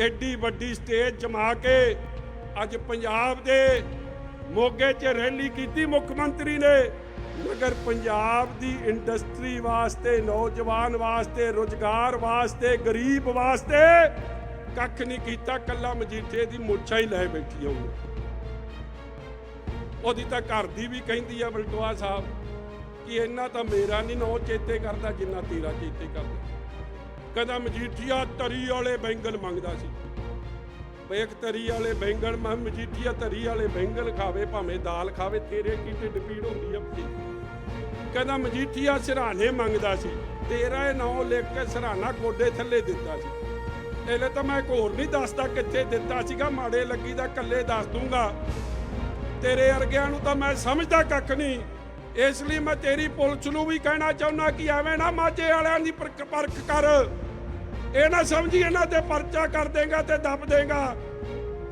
ਐਡੀ ਵੱਡੀ ਸਟੇਜ ਜਮਾ ਕੇ ਅੱਜ ਪੰਜਾਬ ਦੇ ਮੋਗੇ 'ਚ ਰੈਲੀ ਕੀਤੀ ਮੁੱਖ ਮੰਤਰੀ ਨੇ। ਮਗਰ ਪੰਜਾਬ ਦੀ ਇੰਡਸਟਰੀ ਵਾਸਤੇ, ਨੌਜਵਾਨ ਵਾਸਤੇ, ਰੁਜ਼ਗਾਰ ਵਾਸਤੇ, ਗਰੀਬ ਵਾਸਤੇ ਕੱਖ ਨਹੀਂ ਕੀਤਾ, ਕੱਲਾ ਮਜੀਠੇ ਦੀ ਮੁੱਛਾਂ ਹੀ ਲੈ ਬੈਠੀ ਹੋਊ ਉਹਦੀ ਤਾਂ ਘਰ ਦੀ ਵੀ ਕਹਿੰਦੀ ਆ ਬਲਟੋਆ ਸਾਹਿਬ ਕਿ ਇੰਨਾ ਤਾਂ ਮੇਰਾ ਨਹੀਂ, ਨੋ ਚੇਤੇ ਕਰਦਾ ਜਿੰਨਾ ਤੇਰਾ ਚੇਤੇ ਕਰਦਾ। ਕਹਿੰਦਾ ਮਜੀਠੀਆ ਤਰੀ ਵਾਲੇ ਬੈਂਗਣ ਮੰਗਦਾ ਸੀ। ਵੇਖ ਤਰੀ ਵਾਲੇ ਬੈਂਗਣ, ਮੈਂ ਮਜੀਠੀਆ ਤਰੀ ਵਾਲੇ ਬੈਂਗਲ ਖਾਵੇ, ਭਾਵੇਂ ਦਾਲ ਖਾਵੇ, ਤੇਰੇ ਕੀ ਢਿੱਡ ਪੀੜ ਹੁੰਦੀ ਆ? ਕਹਿੰਦਾ, ਮਜੀਠੀਆ ਸਿਰਹਾਣੇ ਮੰਗਦਾ ਸੀ। ਤੇਰਾ ਇਹ ਨਾਂ ਲਿਖ ਕੇ ਸਿਰਹਾਣਾ ਗੋਡੇ ਥੱਲੇ ਦਿੱਤਾ ਸੀ। ਇਹਲੇ ਤਾਂ ਮੈਂ ਇੱਕ ਹੋਰ ਨਹੀਂ ਦੱਸਦਾ ਕਿੱਥੇ ਦਿੱਤਾ ਸੀਗਾ, ਮਾੜੇ ਲੱਗੀ ਦਾ ਕੱਲੇ ਦੱਸ ਦੂੰਗਾ। ਤੇਰੇ ਅਰਗਿਆਂ ਨੂੰ ਤਾਂ ਮੈਂ ਸਮਝਦਾ ਕੱਖ ਨਹੀਂ। ਇਸ ਲਈ ਮੈਂ ਤੇਰੀ ਪੁਲਿਸ ਨੂੰ ਵੀ ਕਹਿਣਾ ਚਾਹੁੰਦਾ ਕਿ ਐਵੇਂ ਨਾ ਮਾਝੇ ਵਾਲਿਆਂ ਦੀ ਪਰਖ ਕਰ। ਇਹ ਨਾ ਸਮਝੀ ਇਹਨਾਂ ਤੇ ਪਰਚਾ ਕਰ ਦੇਗਾ ਤੇ ਦੱਬ ਦੇਗਾ।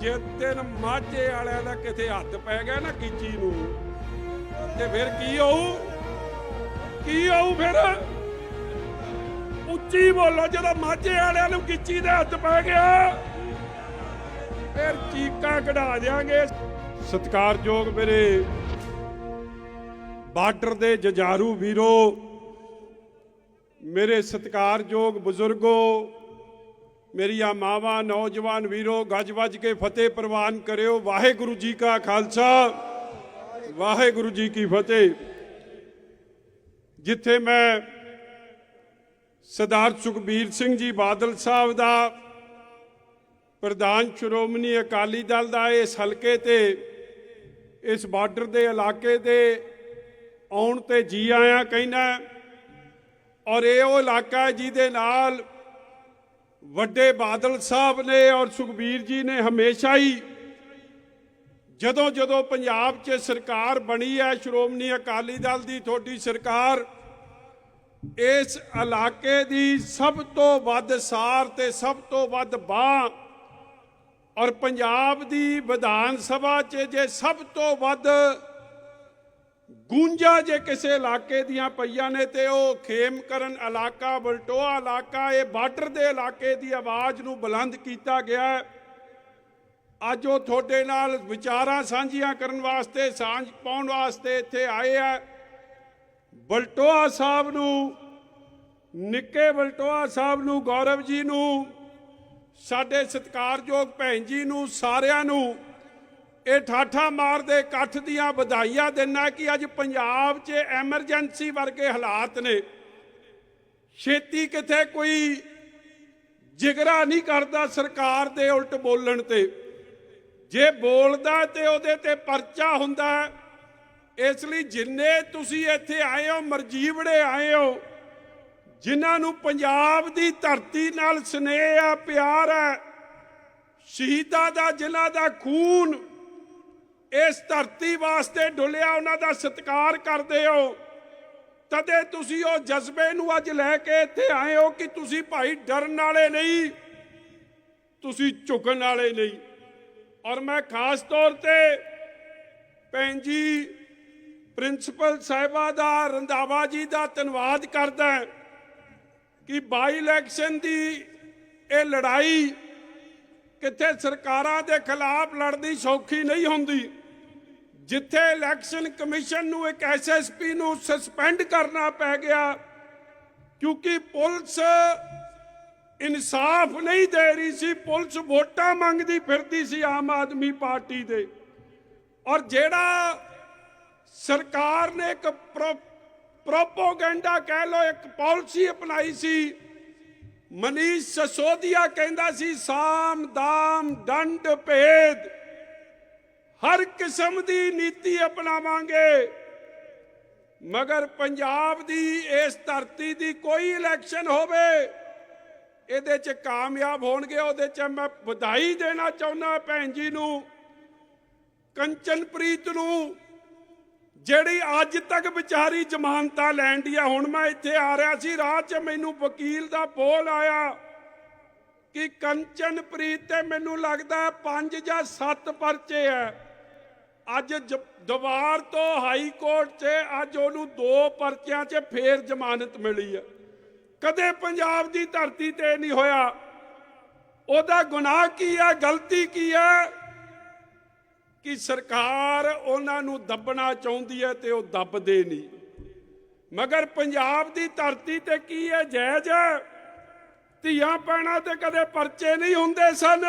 ਜੇ ਤੈਨ ਮਾਝੇ ਵਾਲਿਆਂ ਦਾ ਕਿਤੇ ਹੱਥ ਪੈ ਗਿਆ ਨਾ ਕੀਚੀ ਨੂੰ, ਤੇ ਫਿਰ ਕੀ ਹੋਊ? ਕੀ ਹੋਊ ਫਿਰ? ਉੱਚੀ ਬੋਲੋ, ਜਦੋਂ ਮਾਝੇ ਵਾਲਿਆਂ ਨੂੰ ਕੀਚੀ ਦੇ ਹੱਥ ਪੈ ਗਿਆ, ਫਿਰ ਚੀਕਾਂ ਕਢਾ ਦਿਆਂਗੇ। ਸਤਿਕਾਰਯੋਗ ਮੇਰੇ ਬਾਰਡਰ ਦੇ ਜਜਾਰੂ ਵੀਰੋ ਮੇਰੇ ਸਤਿਕਾਰਯੋਗ ਬਜ਼ੁਰਗੋ, ਮੇਰੀਆਂ ਮਾਵਾਂ, ਨੌਜਵਾਨ ਵੀਰੋ, ਗੱਜ ਵੱਜ ਕੇ ਫਤਿਹ ਪ੍ਰਵਾਨ ਕਰਿਓ। ਵਾਹਿਗੁਰੂ ਜੀ ਕਾ ਖਾਲਸਾ, ਵਾਹਿਗੁਰੂ ਜੀ ਕੀ ਫਤਿਹ। ਜਿੱਥੇ ਮੈਂ ਸਰਦਾਰ ਸੁਖਬੀਰ ਸਿੰਘ ਜੀ ਬਾਦਲ ਸਾਹਿਬ ਦਾ ਪ੍ਰਧਾਨ ਸ਼੍ਰੋਮਣੀ ਅਕਾਲੀ ਦਲ ਦਾ ਇਸ ਹਲਕੇ ਤੇ, ਇਸ ਬਾਰਡਰ ਦੇ ਇਲਾਕੇ ਦੇ ਆਉਣ ਤੇ ਜੀ ਆਇਆ, ਕਹਿੰਦਾ ਔਰ ਇਹ ਉਹ ਇਲਾਕਾ ਹੈ ਜਿਹਦੇ ਨਾਲ ਵੱਡੇ ਬਾਦਲ ਸਾਹਿਬ ਨੇ ਔਰ ਸੁਖਬੀਰ ਜੀ ਨੇ ਹਮੇਸ਼ਾ ਹੀ ਜਦੋਂ ਜਦੋਂ ਪੰਜਾਬ 'ਚ ਸਰਕਾਰ ਬਣੀ ਹੈ, ਸ਼੍ਰੋਮਣੀ ਅਕਾਲੀ ਦਲ ਦੀ ਤੁਹਾਡੀ ਸਰਕਾਰ, ਇਸ ਇਲਾਕੇ ਦੀ ਸਭ ਤੋਂ ਵੱਧ ਸਾਰ ਤੇ ਸਭ ਤੋਂ ਵੱਧ ਬਾਹ ਔਰ ਪੰਜਾਬ ਦੀ ਵਿਧਾਨ ਸਭਾ 'ਚ ਜੇ ਸਭ ਤੋਂ ਵੱਧ ਗੂੰਜਾ ਜੇ ਕਿਸੇ ਇਲਾਕੇ ਦੀਆਂ ਪਈਆਂ ਨੇ ਤੇ ਉਹ ਖੇਮਕਰਨ ਇਲਾਕਾ ਬਲਟੋਆ ਇਲਾਕਾ, ਇਹ ਬਾਰਡਰ ਦੇ ਇਲਾਕੇ ਦੀ ਆਵਾਜ਼ ਨੂੰ ਬੁਲੰਦ ਕੀਤਾ ਗਿਆ ਅੱਜ ਉਹ ਤੁਹਾਡੇ ਨਾਲ ਵਿਚਾਰਾਂ ਸਾਂਝੀਆਂ ਕਰਨ ਵਾਸਤੇ, ਸਾਂਝ ਪਾਉਣ ਵਾਸਤੇ ਇੱਥੇ ਆਏ ਆ। ਬਲਟੋਆ ਸਾਹਿਬ ਨੂੰ, ਨਿੱਕੇ ਬਲਟੋਆ ਸਾਹਿਬ ਨੂੰ, ਗੌਰਵ ਜੀ ਨੂੰ, ਸਾਡੇ ਸਤਿਕਾਰਯੋਗ ਭੈਣ ਜੀ ਨੂੰ, ਸਾਰਿਆਂ ਨੂੰ ਇਹ ਠਾਠਾ ਮਾਰਦੇ ਇਕੱਠ ਦੀਆਂ ਵਧਾਈਆਂ ਦਿੰਨਾ ਕਿ ਅੱਜ ਪੰਜਾਬ 'ਚ ਐਮਰਜੈਂਸੀ ਵਰਗੇ ਹਾਲਾਤ ਨੇ। ਛੇਤੀ ਕਿਥੇ ਕੋਈ ਜਿਗਰਾ ਨਹੀਂ ਕਰਦਾ ਸਰਕਾਰ ਦੇ ਉਲਟ ਬੋਲਣ ਤੇ। ਜੇ ਬੋਲਦਾ ਤੇ ਉਹਦੇ ਤੇ ਪਰਚਾ ਹੁੰਦਾ, ਇਸ ਲਈ ਜਿੰਨੇ ਤੁਸੀਂ ਇੱਥੇ ਆਏ ਹੋ, ਮਰਜੀਵੜੇ ਆਏ ਹੋ, ਜਿਨ੍ਹਾਂ ਨੂੰ ਪੰਜਾਬ ਦੀ ਧਰਤੀ ਨਾਲ ਸਨੇਹ ਆ, ਪਿਆਰ ਹੈ ਸ਼ਹੀਦਾਂ ਦਾ ਜ਼ਿਲ੍ਹਾ ਦਾ ਖੂਨ ਇਸ ਧਰਤੀ ਵਾਸਤੇ ਡੁੱਲਿਆ ਉਹਨਾਂ ਦਾ ਸਤਿਕਾਰ ਕਰਦੇ ਹੋ। ਤਦੇ ਤੁਸੀਂ ਉਹ ਜਜ਼ਬੇ ਨੂੰ ਅੱਜ ਲੈ ਕੇ ਇੱਥੇ ਆਏ ਹੋ ਕਿ ਤੁਸੀਂ ਭਾਈ ਡਰਨ ਵਾਲੇ ਨਹੀਂ, ਤੁਸੀਂ ਝੁਕਣ ਵਾਲੇ ਨਹੀਂ। ਔਰ ਮੈਂ ਖਾਸ ਤੌਰ ਤੇ ਭੈਣ ਜੀ, ਪ੍ਰਿੰਸੀਪਲ ਸਾਹਿਬਾ ਦਾ, ਰੰਧਾਵਾ ਜੀ ਦਾ ਧੰਨਵਾਦ ਕਰਦਾ ਕਿ ਬਾਈ ਇਲੈਕਸ਼ਨ ਦੀ ਇਹ ਲੜਾਈ ਕਿੱਥੇ ਸਰਕਾਰਾਂ ਦੇ ਖਿਲਾਫ ਲੜਨੀ ਸੌਖੀ ਨਹੀਂ ਹੁੰਦੀ। ਜਿੱਥੇ ਇਲੈਕਸ਼ਨ ਕਮਿਸ਼ਨ ਨੂੰ ਇੱਕ ਐਸਐਸਪੀ ਨੂੰ ਸਸਪੈਂਡ ਕਰਨਾ ਪੈ ਗਿਆ, ਕਿਉਂਕਿ ਪੁਲਿਸ ਇਨਸਾਫ ਨਹੀਂ ਦੇ ਰਹੀ ਸੀ, ਪੁਲਿਸ ਵੋਟਾਂ ਮੰਗਦੀ ਫਿਰਦੀ ਸੀ ਆਮ ਆਦਮੀ ਪਾਰਟੀ ਦੇ। ਔਰ ਜਿਹੜਾ ਸਰਕਾਰ ਨੇ ਇੱਕ ਪ੍ਰੋਪੋਗੈਂਡਾ ਕਹਿ ਲੋ ਇੱਕ ਪਾਲਿਸੀ ਅਪਣਾਈ ਸੀ, ਮਨੀਸ਼ ਸਸੋਦੀਆ ਕਹਿੰਦਾ ਸੀ, ਸਾਮ, ਦਾਮ, ਦੰਡ, ਭੇਦ। ਹਰ ਕਿਸਮ ਦੀ ਨੀਤੀ ਅਪਣਾਵਾਂਗੇ। ਮਗਰ ਪੰਜਾਬ ਦੀ ਇਸ ਧਰਤੀ ਦੀ ਕੋਈ ਇਲੈਕਸ਼ਨ ਹੋਵੇ, ਇਹਦੇ ਚ ਕਾਮਯਾਬ ਹੋਣਗੇ, ਉਹਦੇ ਚ ਮੈਂ ਵਧਾਈ ਦੇਣਾ ਚਾਹੁੰਦਾ ਭੈਣ ਜੀ ਨੂੰ, ਕੰਚਨਪ੍ਰੀਤ ਨੂੰ, ਜਿਹੜੀ ਅੱਜ ਤੱਕ ਵਿਚਾਰੀ ਜਮਾਨਤਾ ਲੈਣ ਦੀ ਆ ਹੁਣ ਮੈਂ ਇੱਥੇ ਆ ਰਿਹਾ ਸੀ, ਰਾਹ 'ਚ ਮੈਨੂੰ ਵਕੀਲ ਦਾ ਬੋਲ ਆਇਆ ਕਿ ਕੰਚਨਪ੍ਰੀਤ ਤੇ ਮੈਨੂੰ ਲੱਗਦਾ ਪੰਜ ਜਾਂ ਸੱਤ ਪਰਚੇ ਆ ਅੱਜ ਜ- ਦੁਬਾਰ ਤੋਂ ਹਾਈ ਕੋਰਟ 'ਚ ਅੱਜ ਉਹਨੂੰ ਦੋ ਪਰਚਿਆਂ 'ਚ ਫੇਰ ਜ਼ਮਾਨਤ ਮਿਲੀ ਹੈ ਕਦੇ ਪੰਜਾਬ ਦੀ ਧਰਤੀ ਤੇ ਨਹੀਂ ਹੋਇਆ। ਉਹਦਾ ਗੁਨਾਹ ਕੀ ਹੈ ਗਲਤੀ ਕੀ ਹੈ ਕਿ ਸਰਕਾਰ ਉਹਨਾਂ ਨੂੰ ਦੱਬਣਾ ਚਾਹੁੰਦੀ ਹੈ ਤੇ ਉਹ ਦੱਬਦੇ ਨਹੀਂ। ਮਗਰ ਪੰਜਾਬ ਦੀ ਧਰਤੀ ਤੇ ਕੀ ਹੈ ਜਾਇਜ਼ ਧੀਆਂ ਪੈਣਾ ਤੇ ਕਦੇ ਪਰਚੇ ਨਹੀਂ ਹੁੰਦੇ ਸਨ।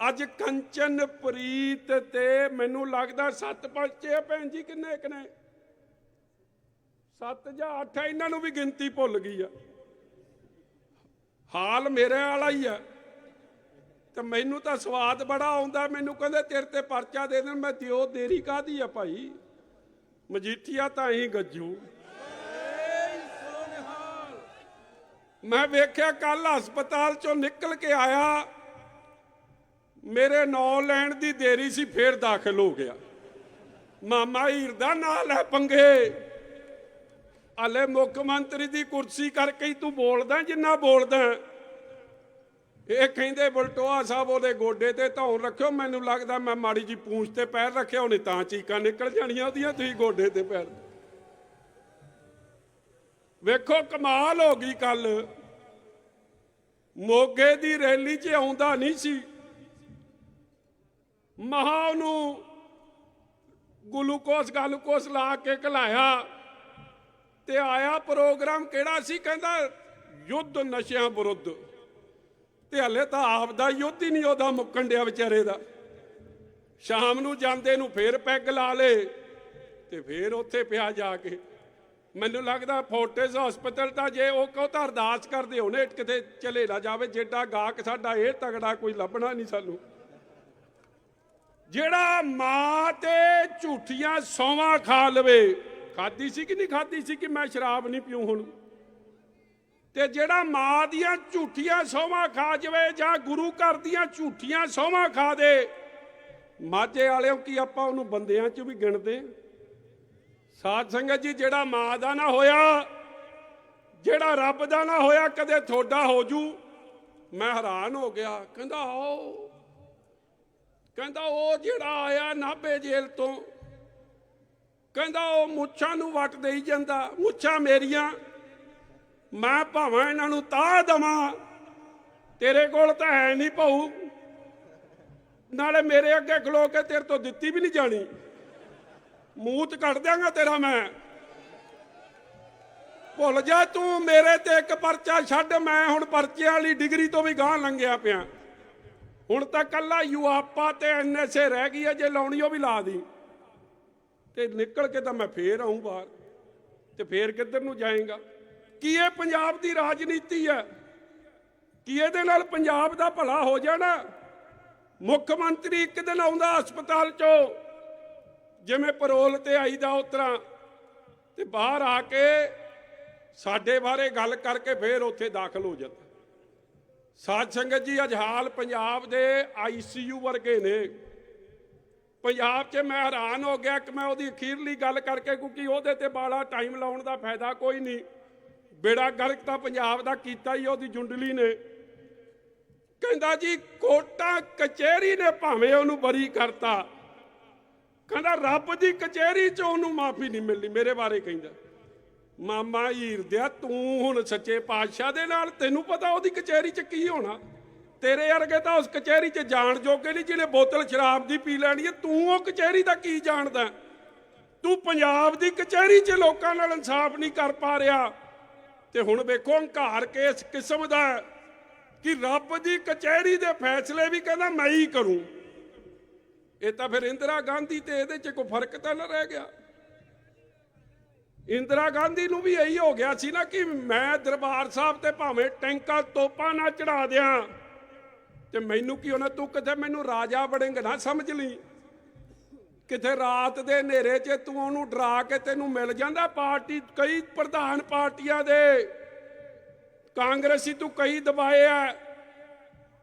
ਅੱਜ ਕੰਚਨ ਪ੍ਰੀਤ ਤੇ ਮੈਨੂੰ ਲੱਗਦਾ ਸੱਤ ਪਰਚੇ ਆ ਭੈਣ ਜੀ ਕਿੰਨੇ ਕਿੰਨੇ ਸੱਤ ਜਾਂ ਅੱਠ ਆ, ਇਹਨਾਂ ਨੂੰ ਵੀ ਗਿਣਤੀ ਭੁੱਲ ਗਈ ਆ। ਹਾਲ ਮੇਰੇ ਵਾਲਾ ਹੀ ਆ। ਤੇ ਮੈਨੂੰ ਤਾਂ ਸਵਾਦ ਬੜਾ ਆਉਂਦਾ ਮੈਨੂੰ ਕਹਿੰਦੇ ਤੇਰੇ ਤੇ ਪਰਚਾ ਦੇ ਦੇਣ ਮੈਂ ਦਿਓ ਦੇਰੀ ਕਾਦੀ ਆ ਭਾਈ? ਮਜੀਠੀਆ ਤਾਂ ਹੀ ਗੱਜੂ। ਮੈਂ ਵੇਖਿਆ ਕੱਲ ਹਸਪਤਾਲ ਚੋਂ ਨਿਕਲ ਕੇ ਆਇਆ। ਮੇਰੇ ਨਾਂ ਲੈਣ ਦੀ ਦੇਰੀ ਸੀ, ਫੇਰ ਦਾਖਲ ਹੋ ਗਿਆ। ਮਾਮਾ ਹੀਰ ਦਾ ਨਾਂ ਲੈ ਪੰਗੇ। ਹਲੇ ਮੁੱਖ ਮੰਤਰੀ ਦੀ ਕੁਰਸੀ ਕਰਕੇ ਹੀ ਤੂੰ ਬੋਲਦਾ, ਜਿੰਨਾ ਬੋਲਦਾ। ਇਹ ਕਹਿੰਦੇ, ਬਲਟੋਆ ਸਾਹਿਬ ਉਹਦੇ ਗੋਡੇ ਤੇ ਧੌਣ ਰੱਖਿਓ, ਮੈਨੂੰ ਲੱਗਦਾ ਮੈਂ ਮਾੜੀ ਜੀ ਪੂੰਛ ਤੇ ਪੈਰ ਰੱਖਿਆ, ਉਹਨੇ ਤਾਂ ਚੀਕਾਂ ਨਿਕਲ ਜਾਣੀਆਂ ਉਹਦੀਆਂ, ਤੁਸੀਂ ਗੋਡੇ ਤੇ ਪੈਰ। ਵੇਖੋ, ਕਮਾਲ ਹੋ ਗਈ ਕੱਲ ਮੋਗੇ ਦੀ ਰੈਲੀ 'ਚ ਆਉਂਦਾ ਨਹੀਂ ਸੀ। ਮਹਾ ਉਹਨੂੰ ਗਲੂਕੋਸ ਗਲੂਕੋਸ ਲਾ ਕੇ ਘਲਾਇਆ ਤੇ ਆਇਆ ਪ੍ਰੋਗਰਾਮ ਕਿਹੜਾ ਸੀ ਕਹਿੰਦਾ, ਯੁੱਧ ਨਸ਼ਿਆਂ ਵਿਰੁੱਧ। ਤੇ ਹਲੇ ਤਾਂ ਆਪ ਦਾ ਯੁੱਧ ਹੀ ਨਹੀਂ ਉਹਦਾ ਮੁੱਕਣ ਡਿਆ ਵਿਚਾਰੇ ਦਾ। ਸ਼ਾਮ ਨੂੰ ਜਾਂਦੇ ਨੂੰ ਫੇਰ ਪੈਗ ਲਾ ਲੇ ਤੇ ਫੇਰ ਉੱਥੇ ਪਿਆ ਜਾ ਕੇ। ਮੈਨੂੰ ਲੱਗਦਾ ਫੋਰਟਿਸ ਹਸਪੀਟਲ ਤਾਂ ਜੇ ਉਹ ਕਹੋ ਤਾਂ ਅਰਦਾਸ ਕਰਦੇ ਹੋਣੇ, ਕਿਤੇ ਚਲੇ ਨਾ ਜਾਵੇ, ਜੇਡਾ ਗਾਹਕ ਸਾਡਾ ਇਹ ਤਗੜਾ ਕੋਈ ਲੱਭਣਾ ਨਹੀਂ ਸਾਨੂੰ। ਜਿਹੜਾ ਮਾਂ ਤੇ ਝੂਠੀਆਂ ਸੌਵਾਂ ਖਾ ਲਵੇ ਖਾਦੀ ਸੀ ਕਿ ਨਹੀਂ ਖਾਦੀ ਸੀ ਕਿ ਮੈਂ ਸ਼ਰਾਬ ਨਹੀਂ ਪੀਉ ਹੁਣ ਤੇ ਜਿਹੜਾ ਮਾਂ ਦੀਆਂ ਝੂਠੀਆਂ ਸੌਵਾਂ ਖਾ ਜਵੇ ਜਾਂ ਗੁਰੂ ਘਰ ਦੀਆਂ ਝੂਠੀਆਂ ਸੌਵਾਂ ਖਾ ਦੇ, ਮਾਝੇ ਵਾਲਿਓ ਕੀ ਆਪਾਂ ਉਹਨੂੰ ਬੰਦਿਆਂ 'ਚ ਵੀ ਗਿਣਦੇ ਹਾਂ? ਸਾਧ ਸੰਗਤ ਜੀ, ਜਿਹੜਾ ਮਾਂ ਦਾ ਨਾ ਹੋਇਆ, ਜਿਹੜਾ ਰੱਬ ਦਾ ਨਾ ਹੋਇਆ, ਕਦੇ ਥੋੜਾ ਹੋ ਜੂ, ਮੈਂ ਹੈਰਾਨ ਹੋ ਗਿਆ, ਕਹਿੰਦਾ ਆਓ ਕਹਿੰਦਾ ਉਹ ਜਿਹੜਾ ਆਇਆ ਨਾਭੇ ਜੇਲ੍ਹ ਤੋਂ, ਕਹਿੰਦਾ ਉਹ ਮੁੱਛਾਂ ਨੂੰ ਵੱਟ ਦੇਈ ਜਾਂਦਾ, ਮੁੱਛਾਂ ਮੇਰੀਆਂ, ਮੈਂ ਭਾਵੇਂ ਇਹਨਾਂ ਨੂੰ ਤਾਹ ਦਵਾਂ, ਤੇਰੇ ਕੋਲ ਤਾਂ ਹੈ ਨਹੀਂ ਭਾਊ। ਨਾਲੇ ਮੇਰੇ ਅੱਗੇ ਖਲੋ ਕੇ ਤੇਰੇ ਤੋਂ ਦਿੱਤੀ ਵੀ ਨਹੀਂ ਜਾਣੀ। ਮੂੰਹ ਤੇ ਕੱਢ ਦਿਆਂਗਾ ਤੇਰਾ ਮੈਂ। ਭੁੱਲ ਜਾ ਤੂੰ ਮੇਰੇ ਤੇ ਇੱਕ ਪਰਚਾ ਛੱਡ, ਮੈਂ ਹੁਣ ਪਰਚੇ ਵਾਲੀ ਡਿਗਰੀ ਤੋਂ ਵੀ ਗਾਂ ਲੰਘਿਆ ਪਿਆ। ਹੁਣ ਤਾਂ ਕੱਲਾ ਯੂਆਪਾ ਤੇ ਐਨਐਸਏ ਰਹਿ ਗਈ ਹੈ, ਜੇ ਲਾਉਣੀ ਉਹ ਵੀ ਲਾ ਦੀ। ਤੇ ਨਿਕਲ ਕੇ ਤਾਂ ਮੈਂ ਫੇਰ ਆਉਂ ਬਾਹਰ, ਤੇ ਫੇਰ ਕਿੱਧਰ ਨੂੰ ਜਾਏਗਾ? ਕੀ ਇਹ ਪੰਜਾਬ ਦੀ ਰਾਜਨੀਤੀ ਹੈ? ਕੀ ਇਹਦੇ ਨਾਲ ਪੰਜਾਬ ਦਾ ਭਲਾ ਹੋ ਜਾਣਾ? ਮੁੱਖ ਮੰਤਰੀ ਇੱਕ ਦਿਨ ਆਉਂਦਾ ਹਸਪਤਾਲ ਚੋਂ, ਜਿਵੇਂ ਪਰੋਲ ਤੇ ਆਈਦਾ ਉਤਰਾ ਤੇ ਬਾਹਰ ਆ ਕੇ ਸਾਡੇ ਬਾਰੇ ਗੱਲ ਕਰਕੇ ਫੇਰ ਉੱਥੇ ਦਾਖਲ ਹੋ ਜਾਂਦਾ। ਸਾਧ ਸੰਗਤ ਜੀ, ਅੱਜ ਹਾਲ ਪੰਜਾਬ ਦੇ ਆਈਸੀਯੂ ਵਰਗੇ ਨੇ। ਪੰਜਾਬ 'ਚ ਮੈਂ ਹੈਰਾਨ ਹੋ ਗਿਆ ਕਿ ਮੈਂ ਉਹਦੀ ਅਖੀਰਲੀ ਗੱਲ ਕਰਕੇ, ਕਿਉਂਕਿ ਉਹਦੇ ਤੇ ਬਾਲਾ ਟਾਈਮ ਲਾਉਣ ਦਾ ਫਾਇਦਾ ਕੋਈ ਨਹੀਂ। ਬੇੜਾ ਗਰਕ ਤਾਂ ਪੰਜਾਬ ਦਾ ਕੀਤਾ ਹੀ ਉਹਦੀ ਜੁੰਡਲੀ ਨੇ। ਕਹਿੰਦਾ ਜੀ, ਕੋਟਾ ਕਚਹਿਰੀ ਨੇ ਭਾਵੇਂ ਉਹਨੂੰ ਬਰੀ ਕਰਤਾ। ਕਹਿੰਦਾ, ਰੱਬ ਦੀ ਕਚਹਿਰੀ 'ਚ ਉਹਨੂੰ ਮਾਫੀ ਨਹੀਂ ਮਿਲਣੀ, ਮੇਰੇ ਬਾਰੇ ਕਹਿੰਦਾ। ਮਾਮਾ ਹੀਰ ਦਿਆ, ਤੂੰ ਹੁਣ ਸੱਚੇ ਪਾਤਸ਼ਾਹ ਦੇ ਨਾਲ ਤੈਨੂੰ ਪਤਾ ਉਹਦੀ ਕਚਹਿਰੀ 'ਚ ਕੀ ਹੋਣਾ। ਤੇਰੇ ਵਰਗੇ ਤਾਂ ਉਸ ਕਚਹਿਰੀ 'ਚ ਜਾਣ ਜੋਗੇ ਨਹੀਂ, ਜਿਹਨੇ ਬੋਤਲ ਸ਼ਰਾਬ ਦੀ ਪੀ ਲੈਣੀ ਹੈ, ਤੂੰ ਉਹ ਕਚਹਿਰੀ ਦਾ ਕੀ ਜਾਣਦਾ? ਤੂੰ ਪੰਜਾਬ ਦੀ ਕਚਹਿਰੀ 'ਚ ਲੋਕਾਂ ਨਾਲ ਇਨਸਾਫ ਨਹੀਂ ਕਰ ਪਾ ਰਿਹਾ। ਤੇ ਹੁਣ ਵੇਖੋ ਹੰਕਾਰ ਕੇਸ ਕਿਸਮ ਦਾ ਕਿ ਰੱਬ ਦੀ ਕਚਹਿਰੀ ਦੇ ਫੈਸਲੇ ਵੀ ਕਹਿੰਦਾ ਮੈਂ ਹੀ ਕਰੂੰ। ਇਹ ਤਾਂ ਫਿਰ ਇੰਦਰਾ ਗਾਂਧੀ ਤੇ ਇਹਦੇ 'ਚ ਕੋਈ ਫ਼ਰਕ ਤਾਂ ਨਾ ਰਹਿ ਗਿਆ। ਇੰਦਰਾ ਗਾਂਧੀ ਨੂੰ ਵੀ ਇਹੀ ਹੋ ਗਿਆ ਸੀ ਨਾ ਕਿ ਮੈਂ ਦਰਬਾਰ ਸਾਹਿਬ ਤੇ ਭਾਵੇਂ ਟੈਂਕਾਂ ਤੋਪਾਂ ਨਾ ਚੜਾ ਦਿਆਂ। ਤੇ ਮੈਨੂੰ ਕੀ ਹੋਣਾ ਤੂੰ ਕਿਤੇ ਮੈਨੂੰ ਰਾਜਾ ਬਣੇਂਗਾ ਨਾ ਸਮਝ ਲਈ? ਕਿਤੇ ਰਾਤ ਦੇ ਹਨੇਰੇ 'ਚ ਤੂੰ ਉਹਨੂੰ ਡਰਾ ਕੇ ਤੈਨੂੰ ਮਿਲ ਜਾਂਦਾ ਪਾਰਟੀ, ਕਈ ਪ੍ਰਧਾਨ ਪਾਰਟੀਆਂ ਦੇ। ਕਾਂਗਰਸੀ ਤੂੰ ਕਈ ਦਬਾਏ ਆ।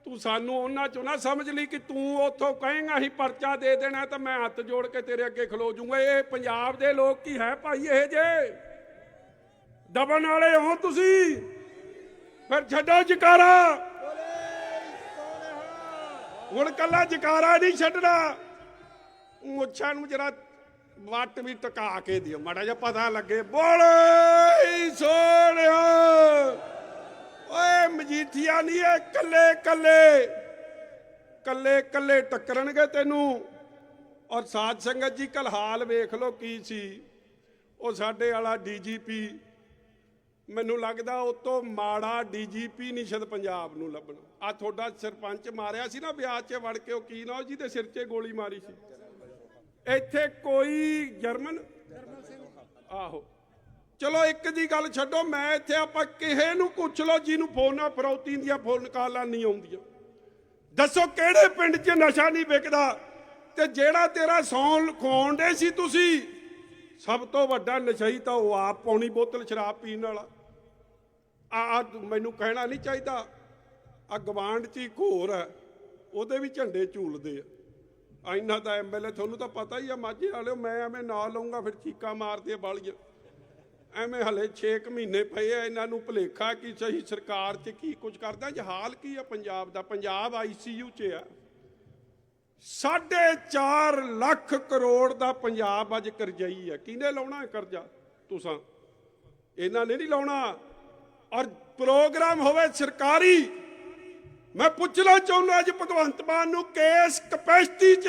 ਤੂੰ ਸਾਨੂੰ ਉਹਨਾਂ ਚੋਂ ਨਾ ਸਮਝ ਲਈ ਕਿ ਤੂੰ ਉੱਥੋਂ ਕਹੇਂਗਾ ਹੀ ਪਰਚਾ ਦੇ ਦੇਣਾ ਤਾਂ ਮੈਂ ਹੱਥ ਜੋੜ ਕੇ ਤੇਰੇ ਅੱਗੇ ਖਲੋ ਜਾਊਂਗਾ ਇਹ ਪੰਜਾਬ ਦੇ ਲੋਕ ਕੀ ਹੈ ਭਾਈ ਇਹ ਜੇ? ਦਬਨ ਵਾਲੇ ਹੋ ਤੁਸੀਂ? ਫਿਰ ਛੱਡੋ ਜਕਾਰਾ। ਹੁਣ ਕੱਲਾ ਜਕਾਰਾ ਨਹੀਂ ਛੱਡਣਾ। ਮੁੱਛਾਂ ਨੂੰ ਜਰਾ ਵੱਟ ਵੀ ਟਕਾ ਕੇ ਦਿਓ। ਮਾੜਾ ਜਿਹਾ ਪਤਾ ਲੱਗੇ। ਬੋਲੇ ਸੋਹਣਿਆ ਓਏ ਮਜੀਠੀਆ ਨਹੀਂ ਇਹ ਕੱਲੇ ਕੱਲੇ ਕੱਲੇ ਕੱਲੇ ਟੱਕਰਨਗੇ ਤੈਨੂੰ। ਔਰ ਸਾਧ ਸੰਗਤ ਜੀ ਕਲ ਹਾਲ ਵੇਖ ਲੋ ਕੀ ਸੀ। ਉਹ ਸਾਡੇ ਵਾਲਾ ਡੀਜੀਪੀ, ਮੈਨੂੰ ਲੱਗਦਾ ਉਹ ਤੋਂ ਮਾੜਾ ਡੀਜੀਪੀ ਨਹੀਂ ਸ਼ਾਇਦ ਪੰਜਾਬ ਨੂੰ ਲੱਭਣਾ। ਆ ਤੁਹਾਡਾ ਸਰਪੰਚ ਮਾਰਿਆ ਸੀ ਨਾ ਵਿਆਹ 'ਚ ਵੜ ਕੇ, ਉਹ ਕੀ ਨਾ ਜਿਹਦੇ ਸਿਰ 'ਚ ਗੋਲੀ ਮਾਰੀ ਸੀ। ਇੱਥੇ ਕੋਈ ਜਰਮਨ? ਆਹੋ। ਚਲੋ ਇੱਕ ਦੀ ਗੱਲ ਛੱਡੋ, ਮੈਂ ਇੱਥੇ ਆਪਾਂ ਕਿਸੇ ਨੂੰ ਪੁੱਛ ਲਓ ਜਿਹਨੂੰ ਫੋਨਾਂ ਫਰੌਤੀ ਦੀਆਂ ਫੋਨ ਕਾਲਾਂ ਨਹੀਂ ਆਉਂਦੀਆਂ। ਦੱਸੋ ਕਿਹੜੇ ਪਿੰਡ 'ਚ ਨਸ਼ਾ ਨਹੀਂ ਵਿਕਦਾ ਤੇ ਜਿਹੜਾ ਤੇਰਾ ਸੌਣ ਖਵਾਉਂਦੇ ਸੀ ਤੁਸੀਂ? ਸਭ ਤੋਂ ਵੱਡਾ ਨਸ਼ਈ ਤਾਂ ਉਹ ਆਪ ਪਾਉਣੀ ਬੋਤਲ ਸ਼ਰਾਬ ਪੀਣ ਵਾਲਾ। ਆ ਮੈਨੂੰ ਕਹਿਣਾ ਨਹੀਂ ਚਾਹੀਦਾ। ਆ ਗਵਾਂਡ 'ਚ ਹੀ ਘੋਰ ਹੈ, ਉਹਦੇ ਵੀ ਝੰਡੇ ਝੂਲਦੇ ਆ। ਆ ਇਹਨਾਂ ਦਾ ਐਮਐਲਏ ਤੁਹਾਨੂੰ ਤਾਂ ਪਤਾ ਹੀ ਆ, ਮਾਝੇ ਵਾਲਿਓ, ਮੈਂ ਐਵੇਂ ਨਾ ਲਊਂਗਾ ਫਿਰ ਚੀਕਾਂ ਮਾਰਦੇ ਬਾਲੀਆਂ। ਐਵੇਂ ਹਲੇ 6 ਮਹੀਨੇ ਪਏ ਆ, ਇਹਨਾਂ ਨੂੰ ਭੁਲੇਖਾ ਕਿ ਸਹੀ ਸਰਕਾਰ 'ਚ ਕੀ ਕੁਝ ਕਰਦਾ। ਜੇ ਹਾਲ ਕੀ ਆ ਪੰਜਾਬ ਦਾ? ਪੰਜਾਬ ਆਈਸੀਯੂ 'ਚ ਆ। ਸਾਢੇ 4 ਲੱਖ ਕਰੋੜ ਦਾ ਪੰਜਾਬ ਅੱਜ ਕਰਜ਼ਈ ਆ। ਕਿਹਨੇ ਲਾਉਣਾ ਕਰਜ਼ਾ? ਤੁਸੀਂ। ਇਹਨਾਂ ਨੇ ਨਹੀਂ ਲਾਉਣਾ। ਔਰ ਪ੍ਰੋਗਰਾਮ ਹੋਵੇ ਸਰਕਾਰੀ। ਮੈਂ ਪੁੱਛਣਾ ਚਾਹੁੰਦਾ ਅੱਜ ਭਗਵੰਤ ਮਾਨ ਨੂੰ ਕੇਸ ਕਪੈਸਿਟੀ 'ਚ।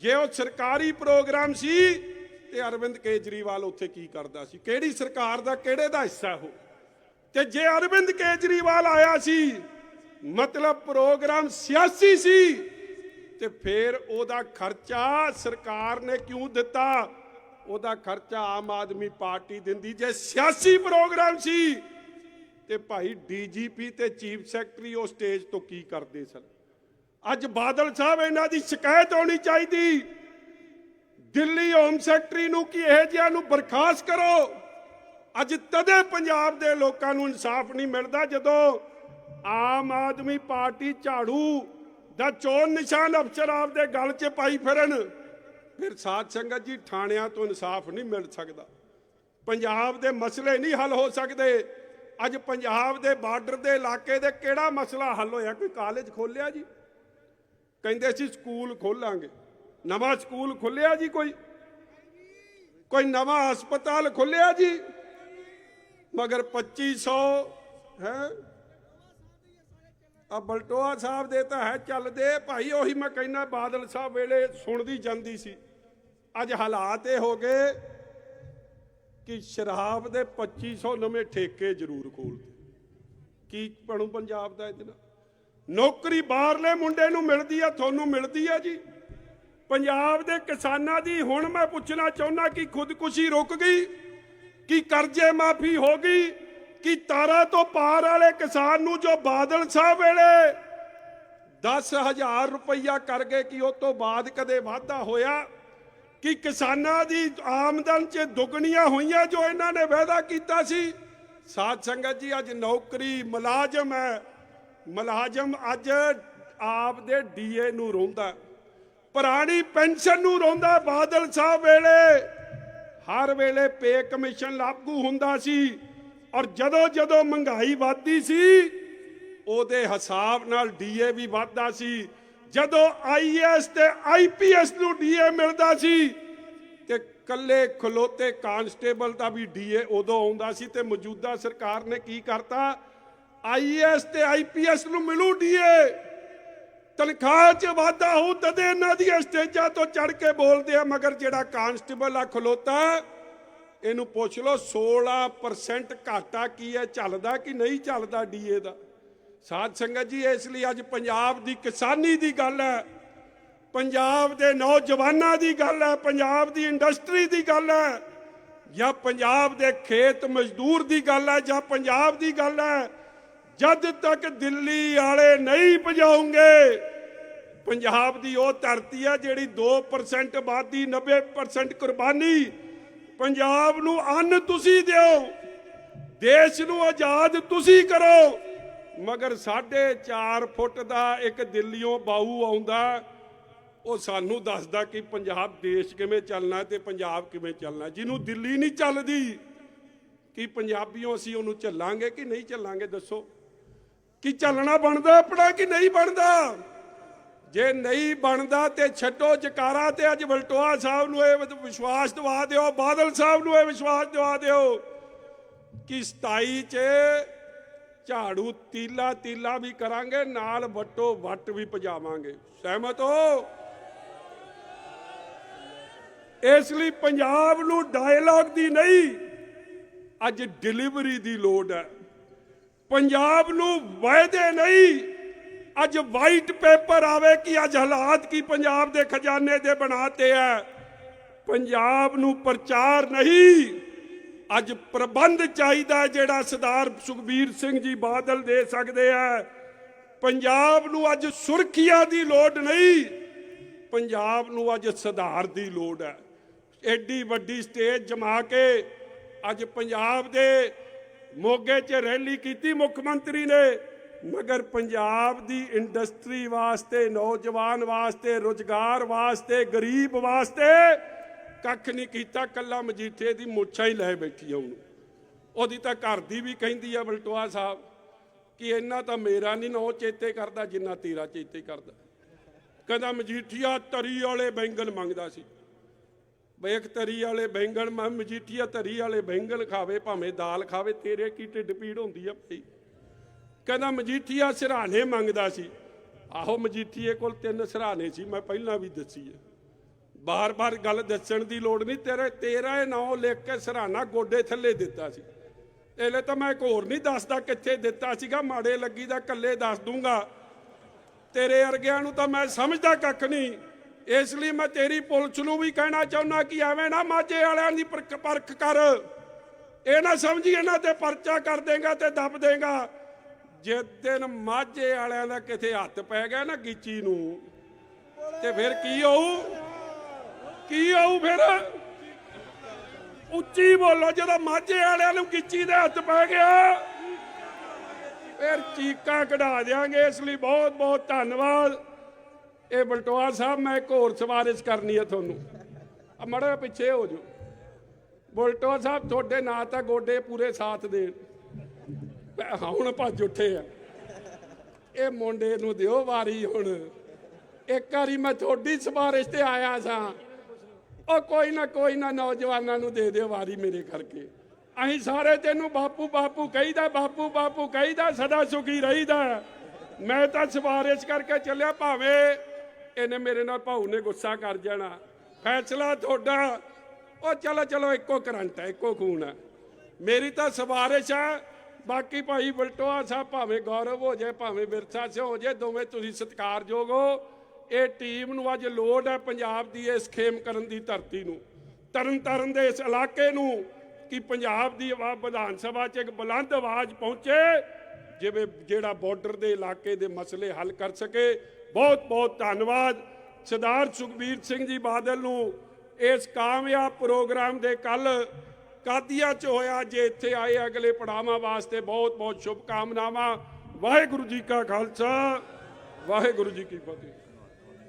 ਜੇ ਉਹ ਸਰਕਾਰੀ ਪ੍ਰੋਗਰਾਮ ਸੀ ਤੇ ਅਰਵਿੰਦ ਕੇਜਰੀਵਾਲ ਉੱਥੇ ਕੀ ਕਰਦਾ ਸੀ? ਕਿਹੜੀ ਸਰਕਾਰ ਦਾ ਕਿਹੜੇ ਦਾ ਹਿੱਸਾ ਉਹ? ਤੇ ਜੇ ਅਰਵਿੰਦ ਕੇਜਰੀਵਾਲ ਆਇਆ ਸੀ, ਮਤਲਬ ਪ੍ਰੋਗਰਾਮ ਸਿਆਸੀ ਸੀ, ਤੇ ਫਿਰ ਉਹਦਾ ਖਰਚਾ ਸਰਕਾਰ ਨੇ ਕਿਉਂ ਦਿੱਤਾ? ਉਹਦਾ ਖਰਚਾ ਆਮ ਆਦਮੀ ਪਾਰਟੀ ਦਿੰਦੀ ਜੇ ਸਿਆਸੀ ਪ੍ਰੋਗਰਾਮ ਸੀ। ਤੇ ਭਾਈ ਡੀਜੀਪੀ ਤੇ ਚੀਫ ਸੈਕਟਰੀ ਉਹ ਸਟੇਜ ਤੋਂ ਕੀ ਕਰਦੇ ਸਨ? ਅੱਜ ਬਾਦਲ ਸਾਹਿਬ ਇਹਨਾਂ ਦੀ ਸ਼ਿਕਾਇਤ ਹੋਣੀ ਚਾਹੀਦੀ। ਦਿੱਲੀ ਹੋਮ ਸੈਕਟਰੀ ਨੂੰ ਕਿ ਇਹ ਜਿਹਾ ਨੂੰ ਬਰਖਾਸਤ ਕਰੋ। ਅੱਜ ਤਦੇ ਪੰਜਾਬ ਦੇ ਲੋਕਾਂ ਨੂੰ ਇਨਸਾਫ ਨਹੀਂ ਮਿਲਦਾ ਜਦੋਂ ਆਮ ਆਦਮੀ ਪਾਰਟੀ ਝਾੜੂ ਦਾ ਚੋਣ ਨਿਸ਼ਾਨ ਅਫਸਰ ਆਪਦੇ ਗਲ 'ਚ ਪਾਈ ਫਿਰਨ। ਫਿਰ ਸਾਧ ਸੰਗਤ ਜੀ ਥਾਣਿਆਂ ਤੋਂ ਇਨਸਾਫ ਨਹੀਂ ਮਿਲ ਸਕਦਾ। ਪੰਜਾਬ ਦੇ ਮਸਲੇ ਨਹੀਂ ਹੱਲ ਹੋ ਸਕਦੇ। ਅੱਜ ਪੰਜਾਬ ਦੇ ਬਾਰਡਰ ਦੇ ਇਲਾਕੇ ਦੇ ਕਿਹੜਾ ਮਸਲਾ ਹੱਲ ਹੋਇਆ? ਕੋਈ ਕਾਲਜ ਖੋਲਿਆ ਜੀ? ਕਹਿੰਦੇ ਸੀ ਸਕੂਲ ਖੋਲਾਂਗੇ। ਨਵਾਂ ਸਕੂਲ ਖੁੱਲਿਆ ਜੀ ਕੋਈ? ਕੋਈ ਨਵਾਂ ਹਸਪਤਾਲ ਖੁੱਲਿਆ ਜੀ? ਮਗਰ 2500 ਹੈ? ਆ ਬਲਟੋਆ ਸਾਹਿਬ ਦੇ ਤਾਂ ਹੈ ਚੱਲਦੇ। ਭਾਈ ਉਹੀ ਮੈਂ ਕਹਿੰਦਾ, ਬਾਦਲ ਸਾਹਿਬ ਵੇਲੇ ਸੁਣਦੀ ਜਾਂਦੀ ਸੀ। ਅੱਜ ਹਾਲਾਤ ਇਹ ਹੋ ਗਏ ਕਿ ਸ਼ਰਾਬ ਦੇ 2500 ਨਵੇਂ ਠੇਕੇ ਜ਼ਰੂਰ ਖੋਲਦੇ ਕੀ ਬਣੂ ਪੰਜਾਬ ਦਾ ਇਹਦੇ ਨਾਲ? ਨੌਕਰੀ ਬਾਹਰਲੇ ਮੁੰਡੇ ਨੂੰ ਮਿਲਦੀ ਆ, ਤੁਹਾਨੂੰ ਮਿਲਦੀ ਆ ਜੀ? ਪੰਜਾਬ ਦੇ ਕਿਸਾਨਾਂ ਦੀ, ਹੁਣ ਮੈਂ ਪੁੱਛਣਾ ਚਾਹੁੰਦਾ ਕਿ ਖੁਦਕੁਸ਼ੀ ਰੁਕ ਗਈ? ਕਿ ਕਰਜ਼ੇ ਮਾਫੀ ਹੋ ਗਈ? ਕਿ ਤਾਰਾ ਤੋਂ ਪਾਰ ਵਾਲੇ ਕਿਸਾਨ ਨੂੰ ਜੋ ਬਾਦਲ ਸਾਹਿਬ ਵੇਲੇ 10000 ਰੁਪਈਆ ਕਰ ਗਏ ਕਿ ਉਹ ਤੋਂ ਬਾਅਦ ਕਦੇ ਵਾਧਾ ਹੋਇਆ? ਕਿ ਕਿਸਾਨਾਂ ਦੀ ਆਮਦਨ 'ਚ ਦੁੱਗਣੀਆਂ ਹੋਈਆਂ ਜੋ ਇਹਨਾਂ ਨੇ ਵਾਅਦਾ ਕੀਤਾ ਸੀ? ਸਾਧ ਸੰਗਤ ਜੀ, ਅੱਜ ਨੌਕਰੀ ਮੁਲਾਜ਼ਮ ਹੈ। ਮੁਲਾਜ਼ਮ ਅੱਜ ਆਪ ਦੇ ਡੀਏ ਨੂੰ ਰੋਂਦਾ। ਪੁਰਾਣੀ ਪੈਨਸ਼ਨ ਨੂੰ ਰੋਂਦਾ ਬਾਦਲ ਸਾਹਿਬ ਵੇਲੇ। ਹਰ ਵੇਲੇ ਪੇ ਕਮਿਸ਼ਨ ਲਾਗੂ ਹੁੰਦਾ ਸੀ ਔਰ ਜਦੋਂ ਜਦੋਂ ਮਹਿੰਗਾਈ ਵੱਧਦੀ ਸੀ, ਉਹਦੇ ਹਿਸਾਬ ਨਾਲ ਡੀਏ ਵੀ ਵੱਧਦਾ ਸੀ। ਜਦੋਂ ਆਈਐਸ ਤੇ ਆਈਪੀਐਸ ਨੂੰ ਡੀਏ ਮਿਲਦਾ ਸੀ ਤੇ ਕੱਲੇ ਖਲੋਤੇ ਕਾਂਸਟੇਬਲ ਦਾ ਵੀ ਡੀਏ ਉਦੋਂ ਆਉਂਦਾ ਸੀ ਤੇ ਮੌਜੂਦਾ ਸਰਕਾਰ ਨੇ ਕੀ ਕਰਤਾ? ਆਈਐਸ ਤੇ ਆਈਪੀਐਸ ਨੂੰ ਮਿਲੂ ਡੀਏ। ਤਨਖਾਹ 'ਚ ਵਾਧਾ ਹੋ ਤਦੇ ਇਹਨਾਂ ਦੀਆਂ ਸਟੇਜਾਂ ਤੋਂ ਚੜ ਕੇ ਬੋਲਦੇ ਆ, ਮਗਰ ਜਿਹੜਾ ਕਾਂਸਟੇਬਲ ਆ ਖਲੋਤਾ, ਇਹਨੂੰ ਪੁੱਛ ਲਓ 16% ਘਾਟਾ ਕੀ ਹੈ, ਚੱਲਦਾ ਕਿ ਨਹੀਂ ਚੱਲਦਾ ਡੀਏ ਦਾ? ਸਾਧ ਸੰਗਤ ਜੀ, ਇਸ ਲਈ ਅੱਜ ਪੰਜਾਬ ਦੀ ਕਿਸਾਨੀ ਦੀ ਗੱਲ ਹੈ, ਪੰਜਾਬ ਦੇ ਨੌਜਵਾਨਾਂ ਦੀ ਗੱਲ ਹੈ, ਪੰਜਾਬ ਦੀ ਇੰਡਸਟਰੀ ਦੀ ਗੱਲ ਹੈ, ਜਾਂ ਪੰਜਾਬ ਦੇ ਖੇਤ ਮਜ਼ਦੂਰ ਦੀ ਗੱਲ ਹੈ, ਜਾਂ ਪੰਜਾਬ ਦੀ ਗੱਲ ਹੈ ਜਦ ਤੱਕ ਦਿੱਲੀ ਵਾਲੇ ਨਹੀਂ ਭਜਾਉਂਗੇ, ਪੰਜਾਬ ਦੀ ਉਹ ਧਰਤੀ ਹੈ ਜਿਹੜੀ 2% ਆਬਾਦੀ 90% ਕੁਰਬਾਨੀ, ਪੰਜਾਬ ਨੂੰ ਅੰਨ ਤੁਸੀਂ ਦਿਓ, ਦੇਸ਼ ਨੂੰ ਆਜ਼ਾਦ ਤੁਸੀਂ ਕਰੋ। ਮਗਰ 4.5 ਫੁੱਟ ਦਾ ਇੱਕ ਦਿੱਲੀੋਂ ਬਾਹੂ ਆਉਂਦਾ, ਉਹ ਸਾਨੂੰ ਦੱਸਦਾ ਕਿ ਪੰਜਾਬ ਦੇਸ਼ ਕਿਵੇਂ ਚੱਲਣਾ ਤੇ ਪੰਜਾਬ ਕਿਵੇਂ ਚੱਲਣਾ। ਜਿਹਨੂੰ ਦਿੱਲੀ ਨਹੀਂ ਚੱਲਦੀ, ਕਿ ਪੰਜਾਬੀਓ ਅਸੀਂ ਉਹਨੂੰ ਚੱਲਾਂਗੇ ਕਿ ਨਹੀਂ ਚੱਲਾਂਗੇ ਦੱਸੋ? ਕਿ ਚੱਲਣਾ ਬਣਦਾ, ਆਪਣਾ ਕਿ ਨਹੀਂ ਬਣਦਾ? ਜੇ ਨਹੀਂ ਬਣਦਾ ਤੇ ਛੱਡੋ ਜਕਾਰਾ ਤੇ ਅੱਜ ਵਲਟੋਆ ਸਾਹਿਬ ਨੂੰ ਇਹ ਵਿਸ਼ਵਾਸ ਦਿਵਾ ਦਿਓ, ਬਾਦਲ ਸਾਹਿਬ ਨੂੰ ਇਹ ਵਿਸ਼ਵਾਸ ਦਿਵਾ ਦਿਓ ਕਿ 27 ਚ ਝਾੜੂ ਤੀਲਾ ਤੀਲਾ ਵੀ ਕਰਾਂਗੇ, ਨਾਲ ਵੱਟੋ ਵੱਟ ਵੀ ਭਜਾਵਾਂਗੇ। ਸਹਿਮਤ ਹੋ? ਇਸ ਲਈ ਪੰਜਾਬ ਨੂੰ ਡਾਇਲੌਗ ਦੀ ਨਹੀਂ, ਅੱਜ ਡਿਲੀਵਰੀ ਦੀ ਲੋੜ ਹੈ। ਪੰਜਾਬ ਨੂੰ ਵਾਅਦੇ ਨਹੀਂ। ਅੱਜ ਵਾਈਟ ਪੇਪਰ ਆਵੇ ਕਿ ਅੱਜ ਹਾਲਾਤ ਕੀ ਪੰਜਾਬ ਦੇ ਖਜ਼ਾਨੇ ਦੇ ਬਣਾਤੇ ਹੈ ਪੰਜਾਬ ਨੂੰ ਪ੍ਰਚਾਰ ਨਹੀਂ। ਅੱਜ ਪ੍ਰਬੰਧ ਚਾਹੀਦਾ ਜਿਹੜਾ ਸਰਦਾਰ ਸੁਖਬੀਰ ਸਿੰਘ ਜੀ ਬਾਦਲ ਦੇ ਸਕਦੇ ਆ ਪੰਜਾਬ ਨੂੰ ਅੱਜ ਸੁਰੱਖਿਆ ਦੀ ਲੋੜ ਨਹੀਂ। ਪੰਜਾਬ ਨੂੰ ਅੱਜ ਸੁਧਾਰ ਦੀ ਲੋੜ ਹੈ ਐਡੀ ਵੱਡੀ ਸਟੇਜ ਜਮਾ ਕੇ ਅੱਜ ਪੰਜਾਬ ਦੇ ਮੋਗੇ 'ਚ ਰੈਲੀ ਕੀਤੀ ਮੁੱਖ ਮੰਤਰੀ ਨੇ, ਮਗਰ ਪੰਜਾਬ ਦੀ ਇੰਡਸਟਰੀ ਵਾਸਤੇ, ਨੌਜਵਾਨ ਵਾਸਤੇ, ਰੁਜ਼ਗਾਰ ਵਾਸਤੇ, ਗਰੀਬ ਵਾਸਤੇ ਕੱਖ ਨਹੀਂ ਕੀਤਾ, ਕੱਲਾ ਮਜੀਠੇ ਦੀ ਮੁੱਛਾਂ ਹੀ ਲੈ ਬੈਠੀ ਆ ਉਹਨੂੰ। ਉਹਦੀ ਤਾਂ ਘਰ ਦੀ ਵੀ ਕਹਿੰਦੀ ਆ ਬਲਟੋਆ ਸਾਹਿਬ ਕਿ ਇੰਨਾ ਤਾਂ ਮੇਰਾ ਨਹੀਂ, ਨੋ ਚੇਤੇ ਕਰਦਾ ਜਿੰਨਾ ਤੇਰਾ ਚੇਤੇ ਕਰਦਾ। ਕਹਿੰਦਾ ਮਜੀਠੀਆ ਤਰੀ ਵਾਲੇ ਬੈਂਗਣ ਮੰਗਦਾ ਸੀ। ਬਈ ਤਰੀ ਵਾਲੇ ਬੈਂਗਣ, ਮੈਂ ਮਜੀਠੀਆ ਤਰੀ ਵਾਲੇ ਬੈਂਗਣ ਖਾਵੇ, ਭਾਵੇਂ ਦਾਲ ਖਾਵੇ, ਤੇਰੇ ਕੀ ਢਿੱਡ ਪੀੜ ਹੁੰਦੀ ਆ ਭਈ? ਕਹਿੰਦਾ ਮਜੀਠੀਆ ਸਿਰਹਾਣੇ ਮੰਗਦਾ ਸੀ। ਆਹੋ ਮਜੀਠੀਏ ਕੋਲ ਤਿੰਨ ਸਿਰਹਾਣੇ ਸੀ, ਮੈਂ ਪਹਿਲਾਂ ਵੀ ਦੱਸੀ ਹੈ ਬਾਰ-ਬਾਰ ਗੱਲ ਦੱਸਣ ਦੀ ਲੋੜ ਨਹੀਂ, ਤੇਰੇ, ਤੇਰਾ ਇਹ ਨਾਂ ਲਿਖ ਕੇ ਸਿਰਹਾਣਾ ਗੋਡੇ ਥੱਲੇ ਦਿੱਤਾ ਸੀ। ਇਹਲੇ ਤਾਂ ਮੈਂ ਇੱਕ ਹੋਰ ਨਹੀਂ ਦੱਸਦਾ ਕਿੱਥੇ ਦਿੱਤਾ ਸੀਗਾ, ਮਾੜੇ ਲੱਗੀ ਦਾ ਕੱਲੇ ਦੱਸ ਦੂੰਗਾ। ਤੇਰੇ ਅਰਗਿਆਂ ਨੂੰ ਤਾਂ ਮੈਂ ਸਮਝਦਾ ਕੱਖ ਨਹੀਂ। ਇਸ ਲਈ ਮੈਂ ਤੇਰੀ ਪੁਲਿਸ ਨੂੰ ਵੀ ਕਹਿਣਾ ਚਾਹੁੰਦਾ ਕਿ ਐਵੇਂ ਨਾ ਮਾਝੇ ਵਾਲਿਆਂ ਦੀ ਪਰਖ ਕਰ। ਇਹ ਨਾ ਸਮਝੀ ਇਹਨਾਂ ਤੇ ਪਰਚਾ ਕਰ ਦੇਗਾ ਤੇ ਦੱਬ ਦੇਗਾ। ਜਿਸ ਦਿਨ ਮਾਝੇ ਵਾਲਿਆਂ ਦਾ ਕਿਤੇ ਹੱਥ ਪੈ ਗਿਆ ਨਾ ਗੀਚੀ ਨੂੰ, ਤੇ ਫਿਰ ਕੀ ਹੋਊ? ਕੀ ਹੋਊ ਫਿਰ? ਉੱਚੀ ਬੋਲੋ, ਜਦੋਂ ਮਾਝੇ ਵਾਲਿਆਂ ਨੂੰ ਗਿੱਚੀ ਦੇ ਹੱਥ ਪੈ ਗਿਆ, ਫਿਰ ਚੀਕਾਂ ਕਢਾ ਦਿਆਂਗੇ। ਇਸ ਲਈ ਬਹੁਤ ਬਹੁਤ ਧੰਨਵਾਦ। ਇਹ ਬਲਟੋਆ ਸਾਹਿਬ, ਮੈਂ ਇੱਕ ਹੋਰ ਸਵਾਰਿਸ਼ ਕਰਨੀ ਹੈ ਤੁਹਾਨੂੰ। ਆ ਮੜਾ ਪਿੱਛੇ ਹੋ ਜਾਓ। ਬਲਟੋਆ ਸਾਹਿਬ, ਤੁਹਾਡੇ ਨਾਂ ਤਾਂ ਗੋਡੇ ਪੂਰੇ ਸਾਥ ਦੇਣ। ਹੁਣ ਭੱਜ ਉੱਠੇ ਆ। ਇਹ ਮੁੰਡੇ ਨੂੰ ਦਿਓ ਵਾਰੀ ਹੁਣ। ਇੱਕ ਵਾਰੀ ਮੈਂ ਤੁਹਾਡੀ ਸਵਾਰਿਸ਼ ਤੇ ਆਇਆ ਸਾਂ। ਉਹ ਕੋਈ ਨਾ ਕੋਈ ਨਾ ਨੌਜਵਾਨਾਂ ਨੂੰ ਦੇ ਦਿਓ ਵਾਰੀ ਮੇਰੇ ਕਰਕੇ। ਅਸੀਂ ਸਾਰੇ ਤੈਨੂੰ ਬਾਪੂ ਬਾਪੂ ਕਹੀਦਾ, ਬਾਪੂ ਬਾਪੂ ਕਹੀਦਾ, ਸਦਾ ਸੁਖੀ ਰਹੀਦਾ। ਮੈਂ ਤਾਂ ਸਿਫਾਰਿਸ਼ ਕਰਕੇ ਚੱਲਿਆ ਭਾਵੇਂ ਇਹਨੇ ਮੇਰੇ ਨਾਲ ਭਾਊ ਨੇ ਗੁੱਸਾ ਕਰ ਜਾਣਾ। ਫੈਸਲਾ ਤੁਹਾਡਾ। ਉਹ ਚਲੋ ਚਲੋ, ਇੱਕੋ ਕਰੰਟ ਹੈ, ਇੱਕੋ ਖੂਨ ਹੈ। ਮੇਰੀ ਤਾਂ ਸਿਫਾਰਿਸ਼ ਹੈ, ਬਾਕੀ ਭਾਈ ਬਲਟੋਆ ਸਾਹਿਬ ਭਾਵੇਂ ਗੌਰਵ ਹੋ ਜਾਏ, ਭਾਵੇਂ ਵਿਰਸਾ ਸਿੰਘ ਹੋ ਜਾਏ, ਦੋਵੇਂ ਤੁਸੀਂ ਸਤਿਕਾਰਯੋਗ ਹੋ। ਇਹ ਟੀਮ ਨੂੰ ਅੱਜ ਲੋੜ ਹੈ ਪੰਜਾਬ ਦੀ ਇਸ ਖੇਮ ਕਰਨ ਦੀ ਧਰਤੀ ਨੂੰ। ਤਰਨ ਤਾਰਨ ਦੇ ਇਸ ਇਲਾਕੇ ਨੂੰ ਕਿ ਪੰਜਾਬ ਦੀ ਆਵਾਜ਼ ਵਿਧਾਨ ਸਭਾ 'ਚ ਇੱਕ ਬੁਲੰਦ ਆਵਾਜ਼ ਪਹੁੰਚੇ, ਜਿਵੇਂ ਜਿਹੜਾ ਬਾਰਡਰ ਦੇ ਇਲਾਕੇ ਦੇ ਮਸਲੇ ਹੱਲ ਕਰ ਸਕੇ। ਬਹੁਤ ਬਹੁਤ ਧੰਨਵਾਦ। ਸਰਦਾਰ ਸੁਖਬੀਰ ਸਿੰਘ ਜੀ ਬਾਦਲ ਨੂੰ ਇਸ ਕਾਮਯਾਬ ਪ੍ਰੋਗਰਾਮ ਦੇ ਕੱਲ ਕਾਦੀਆ 'ਚ ਹੋਇਆ ਜੇ ਇੱਥੇ ਆਏ ਅਗਲੇ ਪੜਾਵਾਂ ਵਾਸਤੇ ਬਹੁਤ ਬਹੁਤ ਸ਼ੁਭ ਕਾਮਨਾਵਾਂ ਵਾਹਿਗੁਰੂ ਜੀ ਕਾ ਖਾਲਸਾ, ਵਾਹਿਗੁਰੂ ਜੀ ਕੀ ਫਤਿਹ।